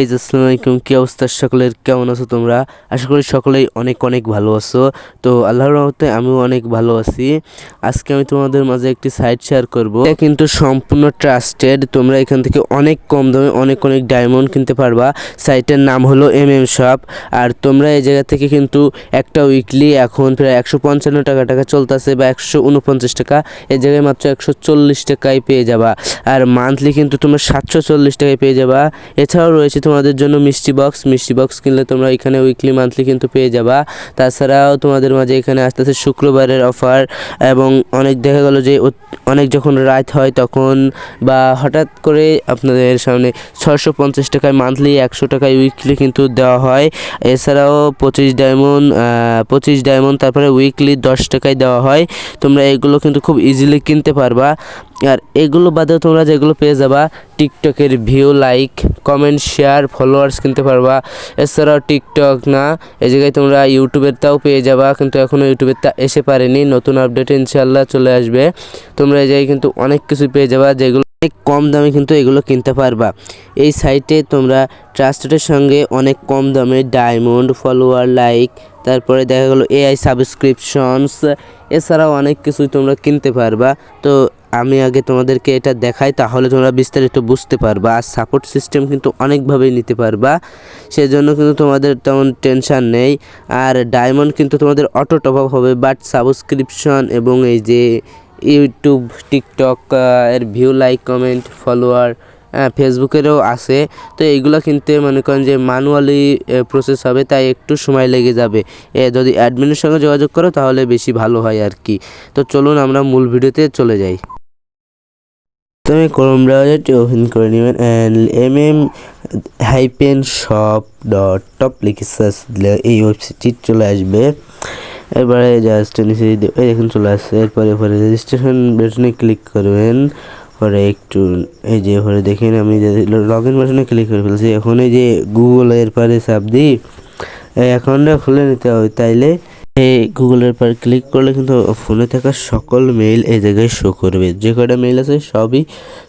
এই আসসালামু কি অবস্থা? সকলের কেমন আছো তোমরা? আশা করি সকলেই অনেক অনেক ভালো আছো। তো আল্লাহর রহমতে আমিও অনেক ভালো আছি। আজকে আমি তোমাদের মাঝে একটি সাইট শেয়ার করব। এটা কিন্তু সম্পূর্ণ ট্রাস্টেড তোমরা এখান থেকে অনেক কম দামে অনেক অনেক ডায়মন্ড কিনতে পারবা। সাইটের নাম হলো এম এম শপ আর তোমরা এই জায়গা থেকে কিন্তু একটা উইকলি এখন প্রায় একশো পঞ্চান্ন টাকা টাকা চলতেছে বা একশো উনপঞ্চাশ টাকা। এই জায়গায় মাত্র একশো চল্লিশ টাকায় পেয়ে যাবা। আর মান্থলি কিন্তু তোমরা সাতশো চল্লিশ টাকায় পেয়ে যাবা। এছাড়াও রয়েছে তোমাদের জন্য মিষ্টি বক্স। মিষ্টি বক্স কিনলে তোমরা এখানে উইকলি মান্থলি কিন্তু পেয়ে যাবা। তাছাড়াও তোমাদের মাঝে এখানে আস্তে আস্তে শুক্রবারের অফার এবং অনেক দেখা গেল যে অনেক যখন রাত হয় তখন বা হঠাৎ করে আপনাদের সামনে ছশো পঞ্চাশ টাকায় মান্থলি একশো টাকায় উইকলি কিন্তু দেওয়া হয়। এছাড়াও পঁচিশ ডায়মন্ড পঁচিশ ডায়মন্ড তারপরে উইকলি দশ টাকায় দেওয়া হয়। তোমরা এগুলো কিন্তু খুব ইজিলি কিনতে পারবা। আর এগুলো বাদেও তোমরা যেগুলো পেয়ে যাবা টিকটকের view like comment share followers কিনতে পারবা। এছাড়াও টিকটক না, এই জায়গায় তোমরা ইউটিউবের তাও পেয়ে যাবা, কিন্তু এখনও ইউটিউবের তা এসে পারেনি। নতুন আপডেট ইনশাল্লাহ চলে আসবে। তোমরা এই জায়গায় কিন্তু অনেক কিছু পেয়ে যাবা যেগুলো অনেক কম দামে কিন্তু এগুলো কিনতে পারবা। এই সাইটে তোমরা ট্রাস্টেডের সঙ্গে অনেক কম দামে ডায়মন্ড ফলোয়ার লাইক তারপরে দেখা গেলো এআই সাবস্ক্রিপশনস এছাড়াও অনেক কিছুই তোমরা কিনতে পারবা। তো আমি আগে তোমাদেরকে এটা দেখাই, তাহলে তোমরা বিস্তারিত বুঝতে পারবা। আর সাপোর্ট সিস্টেম কিন্তু অনেকভাবেই নিতে পারবা। সেজন্য কিন্তু তোমাদের তেমন টেনশান নেই। আর ডায়মন্ড কিন্তু তোমাদের অটো টপ আপ হবে বাট সাবস্ক্রিপশন এবং এই যে ইউটিউব টিকটক এর ভিউ লাইক কমেন্ট ফলোয়ার ফেসবুকেরও আছে। তো এইগুলো কিনতে মনে করেন যে ম্যানুয়ালি প্রসেস হবে, তাই একটু সময় লেগে যাবে। এ, যদি অ্যাডমিনের সঙ্গে যোগাযোগ করো, তাহলে বেশি ভালো হয় আর কি। তো চলুন আমরা মূল ভিডিওতে চলে যাই। তুমি ক্রোম ব্রাউজারটি ওপেন করে নেবেন M M hyphen shop dot top লিখে সার্চ দিলে এই ওয়েবসাইটটি চলে আসবে। এরপরে জাস্ট নিচে দেখুন চলে আসছে, এরপরে এরপরে রেজিস্ট্রেশন বাটনে ক্লিক করবেন। পরে একটু এই যে এরপরে দেখেন আমি লগ ইন বাটনে ক্লিক করে ফেলছি। এখন এই যে গুগল এরপরে চাপ দিই এই অ্যাকাউন্টটা খুলে নিতে হবে। তাইলে এই গুগলের পর ক্লিক করলে কিন্তু ফোনে থাকা সকল মেইল এই জায়গায় শো করবে। যে কয়টা মেইল আছে সবই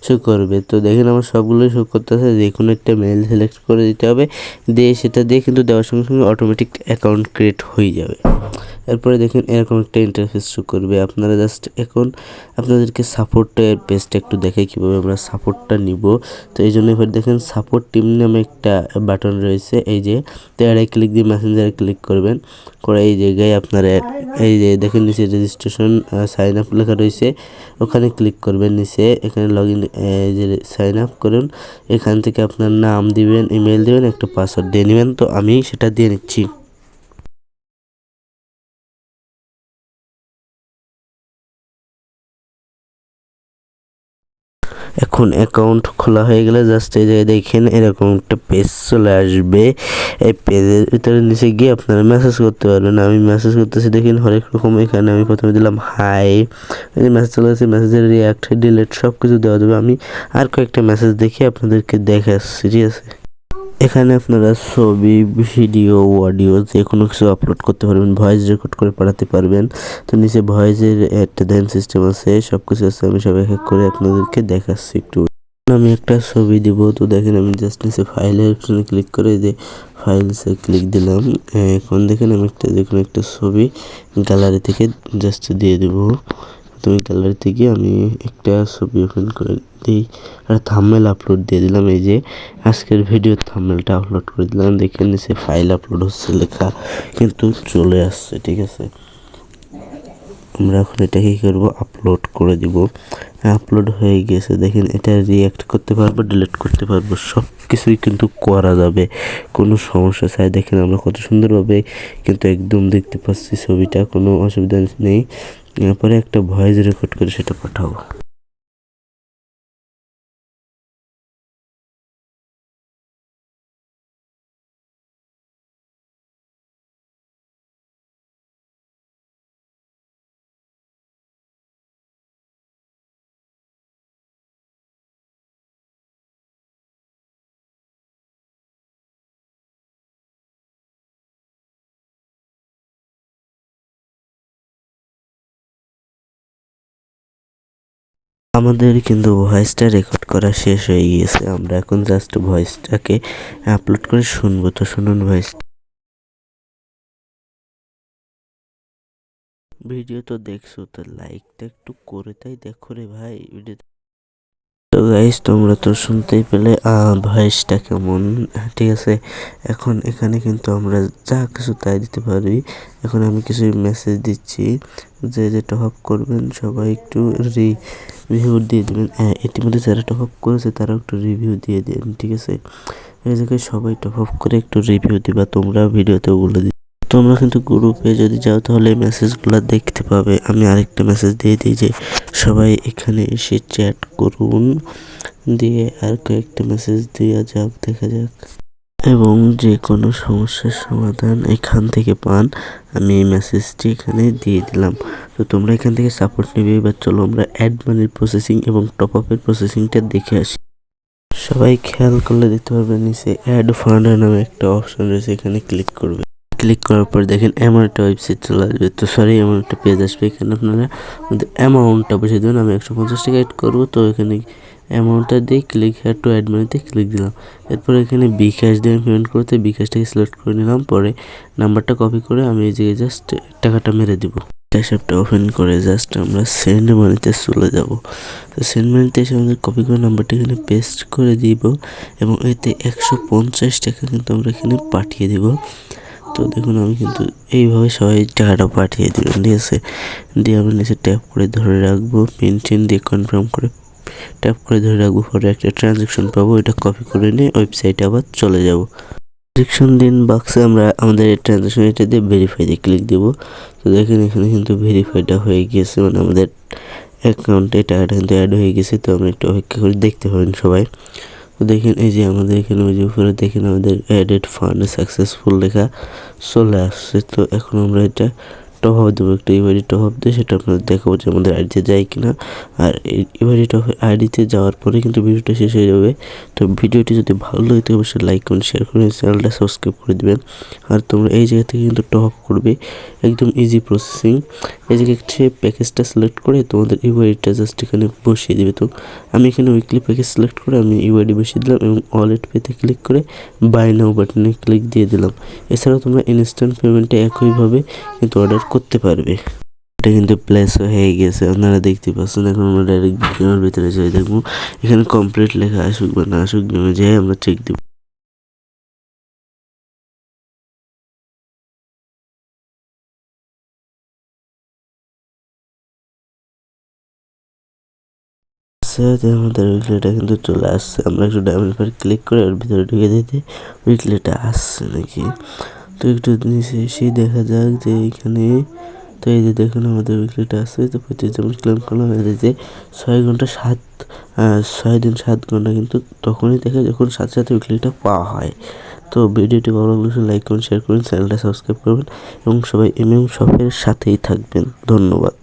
শো করবে। তো দেখেন আমার সবগুলোই শো করতেছে, যে কোনো একটা মেইল সিলেক্ট করে দিতে হবে। দিয়ে সেটা দিয়ে কিন্তু দেওয়ার সঙ্গে সঙ্গে অটোমেটিক অ্যাকাউন্ট ক্রিয়েট হয়ে যাবে। এরপরে দেখেন এরকম একটা ইন্টারফেস শো করবে। আপনারা জাস্ট এখন আপনাদেরকে সাপোর্টের পেজটা একটু দেখে কীভাবে আমরা সাপোর্টটা নিব। তো এই জন্য এবার দেখেন সাপোর্ট টিম নামে একটা বাটন রয়েছে। এই যে তো এটাই ক্লিক দিয়ে মেসেঞ্জারে ক্লিক করবেন। করে এই জায়গায় আপনারা এই যে দেখেন নিচে রেজিস্ট্রেশন সাইন আপ লেখা রয়েছে। ওখানে ক্লিক করবেন নিচে। এখানে লগ ইন যে সাইন আপ করুন। এখান থেকে আপনার নাম দিবেন ইমেল দিবেন, একটা পাসওয়ার্ড দিয়ে নেবেন। তো আমি সেটা দিয়ে নিচ্ছি। এখন অ্যাকাউন্ট খোলা হয়ে গেলে জাস্ট এই জায়গায় দেখেন এরকম একটা পেজ চলে আসবে। এই পেজের ভিতরে নিচে গিয়ে আপনারা মেসেজ করতে পারবেন। আমি মেসেজ করতেছি, দেখেন হরেক রকম, এখানে আমি প্রথমে দিলাম হাই মেসেজ চলে আসছে মেসেজের রিয়াক্ট ডিলেট সব কিছু দেওয়া যাবে। আমি আর কয়েকটা মেসেজ দেখে আপনাদেরকে দেখাচ্ছি, ঠিক আছে? এখানে আপনারা ছবি, ভিডিও অডিও যে কোনো কিছু আপলোড করতে পারবেন ভয়েস রেকর্ড করে পাঠাতে পারবেন। তো নিচে ভয়েসের একটা ধ্যান সিস্টেম আছে সব কিছু আছে, আমি সব এক এক করে আপনাদেরকে দেখাচ্ছি একটু। আমি একটা ছবি দিব, তো দেখেন আমি জাস্ট নিচে ফাইলের অপশনে ক্লিক করে যে ফাইলসে ক্লিক দিলাম। এখন দেখেন আমি একটা যে কোনো একটা ছবি গ্যালারি থেকে জাস্ট দিয়ে দেবো। তুমি গ্যালারি থেকে আমি একটা ছবি ওপেন করে দিই। আর থাম্বনেল আপলোড দিয়ে দিলাম, এই যে আজকের ভিডিওর থাম্বনেলটা আপলোড করে দিলাম। দেখে নিচে ফাইল আপলোড হচ্ছে লেখা, কিন্তু চলে আসছে, ঠিক আছে? আমরা এখন এটা কী করব? আপলোড করে দিব। আপলোড হয়ে গেছে, দেখেন এটা রিয়াক্ট করতে পারব ডিলিট করতে পারব সব কিছুই কিন্তু করা যাবে। কোনো সমস্যা চাই দেখেন আমরা কত সুন্দরভাবে কিন্তু একদম দেখতে পাচ্ছি ছবিটা, কোনো অসুবিধা নেই। এরপরে একটা ভয়েস রেকর্ড করে সেটা পাঠাবো আমাদের কিন্তু ভয়েসটা রেকর্ড করা শেষ হয়ে গিয়েছে। আমরা এখন জাস্ট ভয়েসটাকে আপলোড করে শুনব। তো শুনুন ভয়েস ভিডিও তো দেখছ, তো লাইকটা একটু করে তাই দেখো রে ভাই। ভিডিও তো গাইস তোমরা তো শুনতেই পেলে ভয়েসটা কেমন? ঠিক আছে, এখন এখানে কিন্তু আমরা যা কিছু তাই দিতে পারি। এখন আমি কিছু মেসেজ দিচ্ছি, যে যে টপ আপ করবেন, সবাই একটু রিভিউ দিয়ে দেবেন। হ্যাঁ ইতিমধ্যে যারা টপ আপ করেছে তারা একটু রিভিউ দিয়ে দেন ঠিক আছে? এই জায়গায় সবাই টপ আপ করে একটু রিভিউ দিবা তোমরা ভিডিওতে বলে তোমরা কিন্তু গ্রুপে যদি যাও তাহলে মেসেজগুলো দেখতে পাবে। আমি আরেকটা মেসেজ দিয়ে দিই যে, সবাই এখানে এসে চ্যাট করুন। দিয়ে আর কয়েকটা মেসেজ দেওয়া যাক, দেখা যাক। এবং যে কোনো সমস্যার সমাধান এখান থেকে পান। আমি এই মেসেজটি এখানে দিয়ে দিলাম। তো তোমরা এখান থেকে সাপোর্ট নেবে। এবার চলো আমরা অ্যাড মানির প্রসেসিং এবং টপ আপের প্রসেসিংটা দেখে আসি। সবাই খেয়াল করলে দেখতে পারবে, নিচে অ্যাড ফান্ড নামে একটা অপশন রয়েছে। এখানে ক্লিক করবে। ক্লিক করার পর দেখেন এমন একটা ওয়েবসাইট চলে আসবে। তো সরি এমন একটা পেজ আসবে এখানে আপনারা। অ্যামাউন্টটা বসে দেবেন, আমি একশো পঞ্চাশ টাকা অ্যাড করব। তো এখানে অ্যামাউন্টটা দিয়ে ক্লিক হ্যাড টু অ্যাড মানিতে ক্লিক দিলাম। এরপর এখানে বিকাশ দিয়ে পেমেন্ট করতে বিকাশটাকে সিলেক্ট করে নিলাম। পরে নাম্বারটা কপি করে আমি এই জায়গায় জাস্ট টাকাটা মেরে দিব। ক্যাশ অ্যাপটা ওপেন করে জাস্ট আমরা সেন্ড মানিতে চলে যাব। তো সেন্ড মানিতে এসে আমাদের কপি করে নাম্বারটা এখানে পেস্ট করে দিব এবং এতে একশো পঞ্চাশ টাকা কিন্তু আমরা এখানে পাঠিয়ে দিব। তো দেখুন, আমি কিন্তু এইভাবে সবাই টাকাটা পাঠিয়ে দিলাম, ঠিক আছে? দিয়ে আমরা নিচে ট্যাপ করে ধরে রাখব পিন টিন দিয়ে কনফার্ম করে ট্যাপ করে ধরে রাখব, পরে একটা ট্রানজেকশন পাবো, এটা কপি করে নিয়ে ওয়েবসাইটে আবার চলে যাব। ট্রানজেকশন দিন বাক্সে আমরা আমাদের এই ট্রানজেকশন এটা দিয়ে ভেরিফাই দিয়ে ক্লিক দেব। তো দেখেন, এখানে কিন্তু ভেরিফাইটা হয়ে গিয়েছে মানে আমাদের অ্যাকাউন্টে টাকাটা কিন্তু অ্যাড হয়ে গেছে, তো আমরা একটু অপেক্ষা করে দেখতে পারেন সবাই। দেখেন, এই যে আমাদের এখানে, ওই যে উপরে দেখেন আমাদের অ্যাডেড ফান্ড সাকসেসফুল লেখা চলে আসছে। তো এখন আমরা এটা টপ হবে দেবো একটা ইভারি টপ আপ দিয়ে সেটা আপনাদের দেখাবো যে আমাদের আইডিতে যায় কিনা। আর এই ইভারি টপ আইডিতে যাওয়ার পরে কিন্তু ভিডিওটা শেষ হয়ে যাবে। তো ভিডিওটি যদি ভালো লাগে, তো অবশ্যই লাইক কমেন্ট শেয়ার করে চ্যানেলটা সাবস্ক্রাইব করে দেবেন। আর তোমরা এই জায়গা থেকে কিন্তু টপ করবে, একদম ইজি প্রসেসিং এই জায়গায় সে প্যাকেজটা সিলেক্ট করে তোমাদের ইউআইডিটা জাস্ট এখানে বসিয়ে দেবে। তো আমি এখানে উইকলি প্যাকেজ সিলেক্ট করে আমি ইউআইডি বসিয়ে দিলাম এবং ওয়ালেট পেতে ক্লিক করে বাই নাও বাটনে ক্লিক দিয়ে দিলাম। এছাড়াও তোমরা ইনস্ট্যান্ট পেমেন্টে একইভাবে কিন্তু অর্ডার করতে পারবে। এটা কিন্তু প্লেস হয়ে গেছে। আপনারা দেখতে পাচ্ছেন, এখন আমরা ডাইরেক্ট গেমের ভিতরে যাই দেখব এখানে কমপ্লিট লেখা আসুক বা না আসুক গেমে যাই, আমরা চেক দিব। আসছে আমাদের কিন্তু চলে আসছে। আমরা একটু ডায়মন্ড পার ক্লিক করে ওর ভিতরে ঢুকে দিতে উইকলিটা আসছে নাকি? তো একটু নিচে এসে দেখা যাক যে এখানে, তো এই যে দেখুন আমাদের উইকলিটা আছে তো পঁচিশ যেমন ক্লেম করলাম এই যে ছয় ঘণ্টা সাত ছয় দিন সাত ঘণ্টা কিন্তু তখনই দেখে যখন সাথে সাথে উইকলিটা পাওয়া হয়। তো ভিডিওটি ভালো লাগলে লাইক করুন শেয়ার করুন চ্যানেলটা সাবস্ক্রাইব করবেন এবং সবাই এম এম শপের সাথেই থাকবেন। ধন্যবাদ।